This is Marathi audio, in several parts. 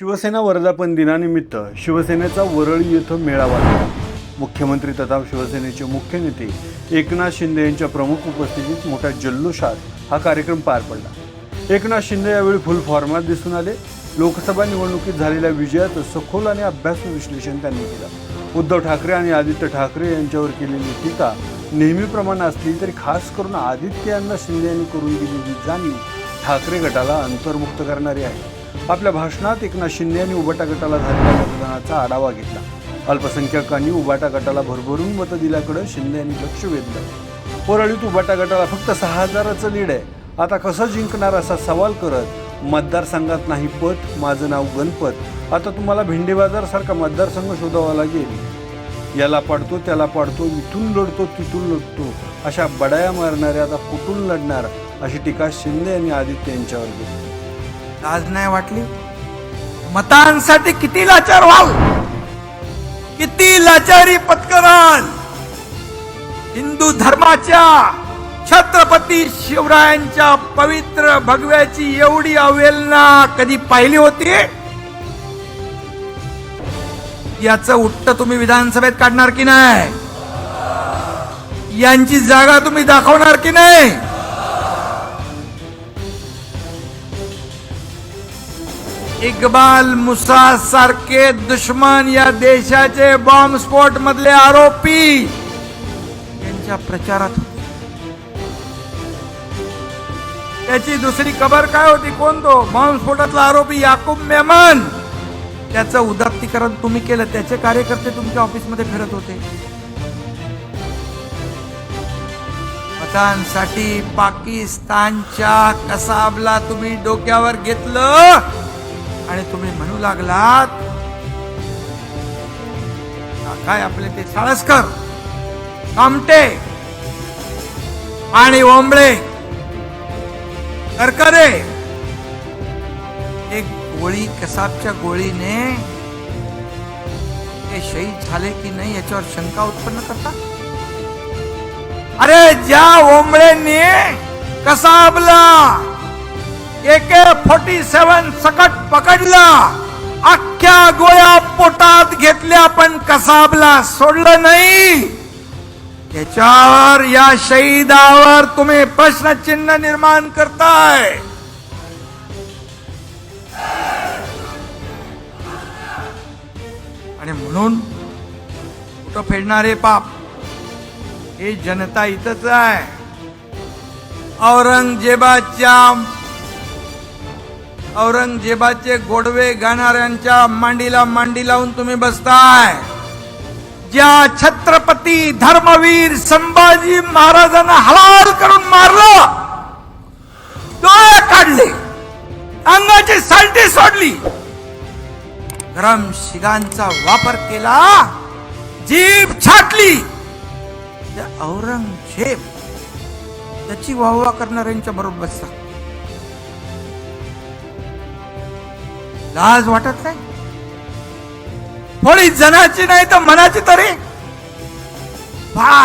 शिवसेना वर्धापन दिनानिमित्त शिवसेनेचा वरळी येथं मेळावा मुख्यमंत्री तथा शिवसेनेचे मुख्य नेते एकनाथ शिंदे यांच्या प्रमुख उपस्थितीत मोठ्या जल्लोषात हा कार्यक्रम पार पडला. एकनाथ शिंदे यावेळी फुल फॉर्मात दिसून आले. लोकसभा निवडणुकीत झालेल्या विजयाचं सखोल आणि अभ्यासू विश्लेषण त्यांनी केलं. उद्धव ठाकरे आणि आदित्य ठाकरे यांच्यावर केलेली टीका नेहमीप्रमाणे असली तरी खास करून आदित्य यांना शिंदे यांनी करून दिलेली जाणीव ठाकरे गटाला अंतर्मुक्त करणारी आहे. आपल्या भाषणात एकनाथ शिंदे यांनी उबाटा गटाला झालेल्या मतदानाचा आढावा घेतला. अल्पसंख्याकांनी उबाटा गटाला भरभरून मतं दिल्याकडे शिंदे यांनी लक्ष वेधलं. परळीत उबाटा गटाला फक्त सहा हजाराचं लीड आहे. आता कसं जिंकणार असा सवाल करत मतदारसंघात नाही पत माझं नाव गणपत. आता तुम्हाला भेंडे बाजारसारखा मतदारसंघ शोधावा लागेल. याला पाडतो त्याला पाडतो इथून लढतो तिथून लढतो. अशा बडाया मारणाऱ्या आता कुठून लढणार? अशी टीका शिंदे यांनी आदित्य यांच्यावर केली. लाज नाही वाटली? मतांसाठी किती लाचार व्हाल? किती लाचारी पत्कराल? हिंदू धर्माच्या छत्रपती शिवरायांच्या पवित्र भगव्याची एवढी अवेलना कधी पाहिली होती? याचं उट्ट तुम्ही विधानसभेत काढणार की नाही? यांची जागा तुम्ही दाखवणार की नाही? इक्बाल मुसा सारखे दुश्मन या देशाचे बॉम्बस्फोट मधले आरोपी यांच्या प्रचारात त्याची दुसरी खबर काय होती कोण तो बॉम्बस्फोटातला आरोपी याकूब मेमन. त्याचं उदात्तीकरण तुम्ही केलं त्याचे कार्यकर्ते तुमच्या ऑफिसमध्ये फिरत होते. मतांसाठी पाकिस्तानच्या कसाबला तुम्ही डोक्यावर घेतलं? आणि तुम्ही म्हणू लागलात काय आपले ते साळसकर कामटे आणि ओंबळे करकरे एक गोळी कसाबच्या गोळीने ते शहीद झाले की नाही याच्यावर शंका उत्पन्न करतात? अरे ज्या ओंबळेंनी कसाबला एके फोर्टी सेवन सकट पकडला. अख्ख्या गोळ्या पोटात घेतल्या पण कसाबला सोडलं नाही. त्याच्यावर या शहीदावर तुम्ही प्रश्नचिन्ह निर्माण करताय. आणि म्हणून कुठं फेडणारे पाप? हे जनता इथंच आहे. औरंगजेबाच्या औरंगजेबाचे गोडवे गाणाऱ्यांच्या मांडीला मांडी लावून तुम्ही बसताय. ज्या छत्रपती धर्मवीर संभाजी महाराजांना हलाल करून मारलं डोळे काढले अंगाची सालटी सोडली. गरम शिगांचा वापर केला जीभ छाटली. त्या औरंगजेब त्याची वाहवा करणाऱ्यांच्या बरोबर बसतात लाज वाटत नाही? थोडी जनाची नाही तर मनाची तरी.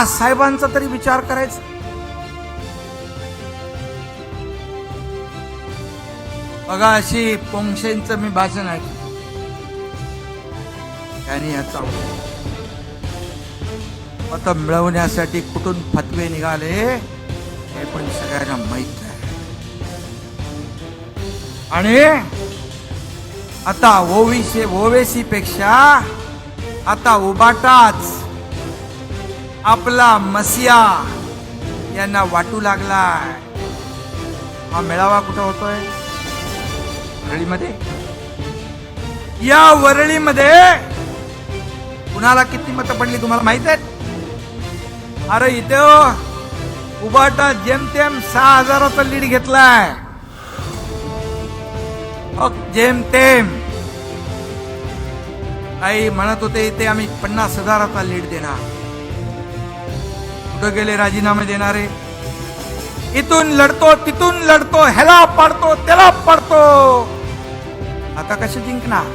साहेबांचा तरी विचार करायचा. बघा अशी पोंगशेंचं मी भाषण ऐकलं. त्यांनी याचा मत मिळवण्यासाठी कुठून फतवे निघाले हे पण सगळ्यांना माहीत आहे. आणि आता ओवीसी ओवेसीपेक्षा आता उबाटाच. आपला मसिया यांना वाटू लागला हा मेळावा कुठं होतोय? वरळीमध्ये? या वरळीमध्ये कुणाला किती मतं पडली तुम्हाला माहीत आहेत? अरे इथं उबाटा जेमतेम सहा हजाराचा लीड घेतलाय. अग जेमतेम काही म्हणत होते इथे आम्ही पन्नास हजाराचा लीड देणार. कुठं गेले राजीनामे देणारे? इथून लढतो तिथून लढतो ह्याला पडतो त्याला पडतो. आता कसे जिंकणार?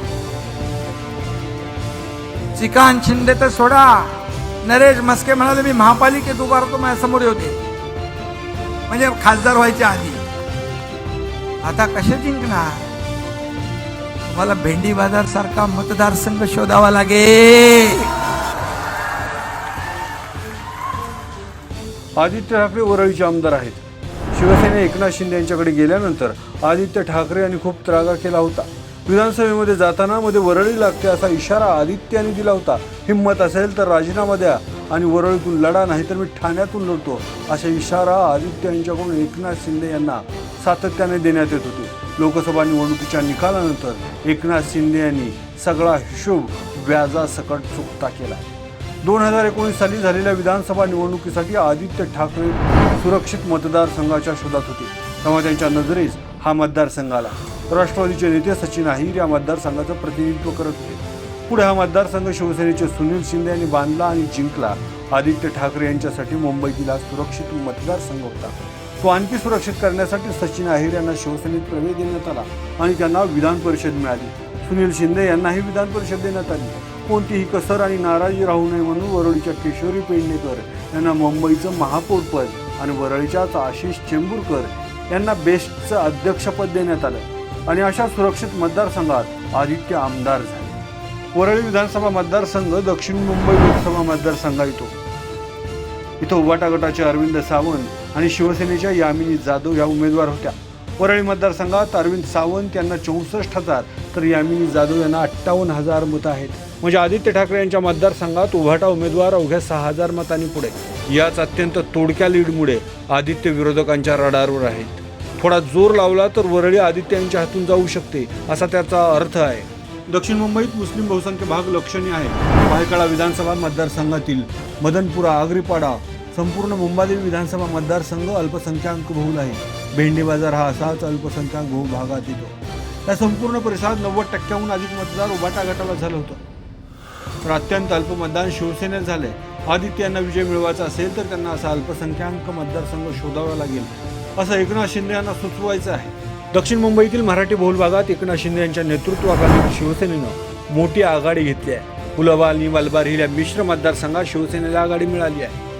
श्रीकांत शिंदे तर सोडा. नरेश मस्के म्हणाले मी महापालिकेत उभारतो माझ्यासमोर होते म्हणजे खासदार व्हायच्या आधी. आता कसे जिंकणार? मला भेंडी बाजार सारखा मतदारसंघ शोधावा लागेल. आदित्य ठाकरे वरळीचे आमदार आहेत. शिवसेना एकनाथ शिंदे यांच्याकडे गेल्यानंतर आदित्य ठाकरे यांनी खूप त्रागा केला होता. विधानसभेमध्ये जाताना मध्ये वरळी लागते असा इशारा आदित्य यांनी दिला होता. हिंमत असेल तर राजीनामा द्या आणि वरळीतून लढा नाही तर मी ठाण्यातून लढतो असा इशारा आदित्य यांच्याकडून एकनाथ शिंदे यांना सातत्याने देण्यात येत होते. लोकसभा निवडणुकीच्या निकालानंतर एकनाथ शिंदे यांनी सगळा हिशोब व्याजासकट चुकता केला. दोन हजार एकोणीस साली झालेल्या विधानसभा निवडणुकीसाठी आदित्य ठाकरे सुरक्षित मतदारसंघाच्या शोधात होते. तेव्हा त्यांच्या नजरेस हा मतदारसंघ आला. राष्ट्रवादीचे नेते सचिन अहिर या मतदारसंघाचं प्रतिनिधित्व करत होते. पुढे हा मतदारसंघ शिवसेनेचे सुनील शिंदे यांनी बांधला आणि जिंकला. आदित्य ठाकरे यांच्यासाठी मुंबईतील हा सुरक्षित मतदारसंघ होता. तो आणखी सुरक्षित करण्यासाठी सचिन अहिर यांना शिवसेनेत प्रवेश देण्यात आला आणि त्यांना विधान परिषद मिळाली. सुनील शिंदे यांनाही विधान परिषद देण्यात आली. कोणतीही कसर आणि नाराजी राहू नये म्हणून वरळीच्या किशोरी पेडणेकर यांना मुंबईचं महापौरपद आणि वरळीच्याच आशिष चेंबूरकर यांना बेस्टचं अध्यक्षपद देण्यात आलं आणि अशा सुरक्षित मतदारसंघात आदित्य आमदार झाले. वरळी विधानसभा मतदारसंघ दक्षिण मुंबई लोकसभा मतदारसंघ येतो इथं उबाटा गटाचे अरविंद सावंत आणि शिवसेनेच्या यामिनी जाधव या उमेदवार होत्या. वरळी मतदारसंघात अरविंद सावंत यांना चौसष्ट हजार तर यामिनी जाधव यांना अठ्ठावन्न हजार मतं आहेत. म्हणजे आदित्य ठाकरे यांच्या मतदारसंघात उभाटा उमेदवार अवघ्या सहा हजार मतांनी पुढे. याच अत्यंत तोडक्या लीडमुळे आदित्य विरोधकांच्या रडारवर आहेत. थोडा जोर लावला तर वरळी आदित्य यांच्या हातून जाऊ शकते असा त्याचा अर्थ आहे. दक्षिण मुंबईत मुस्लिम बहुसंख्य भाग लक्षणीय आहे. भायखळा विधानसभा मतदारसंघातील मदनपुरा आगरीपाडा संपूर्ण मुंबादेवी विधानसभा मतदारसंघ अल्पसंख्याक बहुल आहे. भेंडी बाजार हा असाच अल्पसंख्याक बहु भागात येतो. या संपूर्ण परिसरात नव्वद टक्क्याहून अधिक मतदार उबाटा गटाला झालं होतं. तर अत्यंत अल्प मतदान शिवसेनेत झाले. आदित्य यांना विजय मिळवायचा असेल तर त्यांना असा अल्पसंख्याक मतदारसंघ शोधावा लागेल. असं एकनाथ शिंदे यांना सुचवायचं आहे. दक्षिण मुंबईतील मराठी बहुल भागात एकनाथ शिंदे यांच्या नेतृत्वाखाली शिवसेनेनं मोठी आघाडी घेतली आहे. कुलबा आणि मलबार हिल्या मिश्र मतदारसंघात शिवसेनेला आघाडी मिळाली आहे.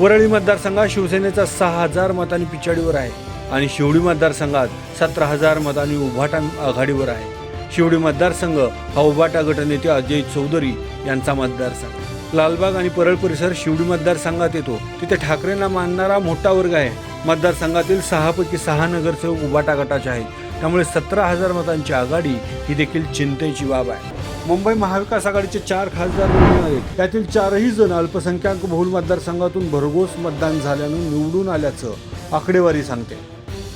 वरळी मतदारसंघात शिवसेनेचा सहा हजार मतांनी पिछाडीवर आहे आणि शिवडी मतदारसंघात सतरा हजार मतांनी उभाटा आघाडीवर आहे. शिवडी मतदारसंघ हा उभाटा गटनेते अजय चौधरी यांचा मतदारसंघ. लालबाग आणि परळ परिसर शिवडी मतदारसंघात येतो. तिथे ठाकरेंना मानणारा मोठा वर्ग आहे. मतदारसंघातील सहापैकी सहा नगरसेवक उभाटा गटाचे आहेत. त्यामुळे सतरा हजार मतांची आघाडी ही देखील चिंतेची बाब आहे. मुंबई महाविकास आघाडीचे चार खासदार निवडून आले. त्यातील चारही जण अल्पसंख्याक बहुल मतदारसंघातून भरघोस मतदान झाल्यानं निवडून आल्याचं आकडेवारी सांगते.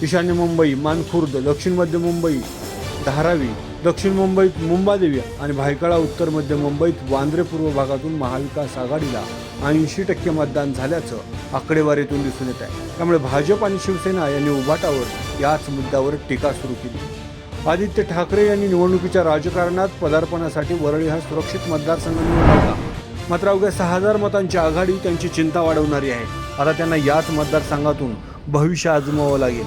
ईशान्य मुंबई मानखुर्द दक्षिण मध्य मुंबई धारावी दक्षिण मुंबईत मुंबादेवी आणि भायखळा उत्तर मध्य मुंबईत वांद्रे पूर्व भागातून महाविकास आघाडीला ऐंशी टक्के मतदान झाल्याचं आकडेवारीतून दिसून येत आहे त्यामुळे भाजप आणि शिवसेना यांनी उभाटावर याच मुद्द्यावर टीका सुरू केली. आदित्य ठाकरे यांनी निवडणुकीच्या राजकारणात पदार्पणासाठी वरळी हा सुरक्षित मतदारसंघ निवडला होता मात्र अवघ्या सहा हजार मतांची आघाडी त्यांची चिंता वाढवणारी आहे. आता त्यांना याच मतदारसंघातून भविष्य आजमावं लागेल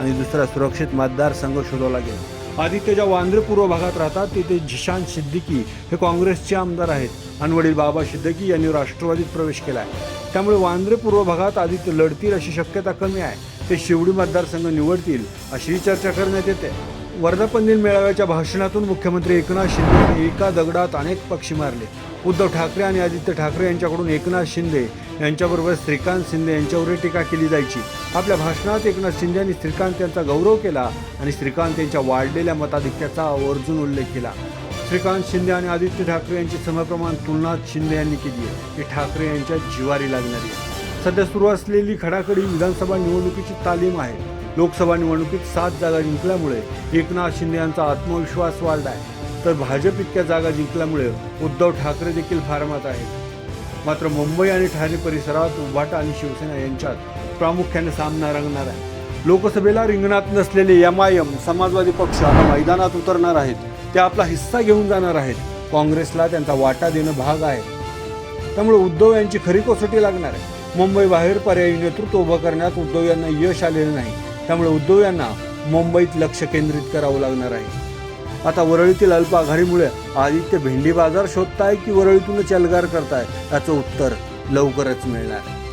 आणि दुसरा सुरक्षित मतदारसंघ शोधावा लागेल. आदित्य ज्या वांद्रे पूर्व भागात राहतात तिथे झिशान सिद्दीकी हे काँग्रेसचे आमदार आहेत. आणि वडील बाबा सिद्दीकी यांनी राष्ट्रवादीत प्रवेश केला आहे त्यामुळे वांद्रे पूर्व भागात आदित्य लढतील अशी शक्यता कमी आहे. ते शिवडी मतदारसंघ निवडतील अशी चर्चा करण्यात येते. वर्धापन मेळाव्याच्या भाषणातून मुख्यमंत्री एकनाथ शिंदे यांनी एका दगडात अनेक पक्षी मारले. उद्धव ठाकरे आणि आदित्य ठाकरे यांच्याकडून एकनाथ शिंदे यांच्याबरोबर श्रीकांत शिंदे यांच्यावरही टीका केली जायची. आपल्या भाषणात एकनाथ शिंदे यांनी श्रीकांत यांचा गौरव केला आणि श्रीकांत यांच्या वाढलेल्या मताधिक्याचा आवर्जून उल्लेख केला. श्रीकांत शिंदे आणि आदित्य ठाकरे यांची समप्रमाण तुलना शिंदे यांनी केली आहे. की ठाकरे यांच्या जिवारी लागणारी आहे. सध्या सुरू असलेली खडाखडी विधानसभा निवडणुकीची तालीम आहे. लोकसभा निवडणुकीत सात जागा जिंकल्यामुळे एकनाथ शिंदे यांचा आत्मविश्वास वाढला आहे तर भाजप इतक्या जागा जिंकल्यामुळे उद्धव ठाकरे देखील फार्मात आहेत. मात्र मुंबई आणि ठाणे परिसरात उभाटा आणि शिवसेना यांच्यात प्रामुख्याने सामना रंगणार आहे. लोकसभेला रिंगणात नसलेले एम आय एम समाजवादी पक्ष आता मैदानात उतरणार आहेत. ते आपला हिस्सा घेऊन जाणार आहेत. काँग्रेसला त्यांचा वाटा देणं भाग आहे. त्यामुळे उद्धव यांची खरी कसोटी लागणार आहे. मुंबई बाहेर पर्यायी नेतृत्व उभं करण्यात उद्धव यांना यश आलेलं नाही. त्यामुळे उद्धव यांना मुंबईत लक्ष केंद्रित करावं लागणार आहे. आता वरळीतील अल्प आघाडीमुळे आदित्य भेंडी बाजार शोधताय की वरळीतूनच एल्गार करताय? याचं उत्तर लवकरच मिळणार आहे.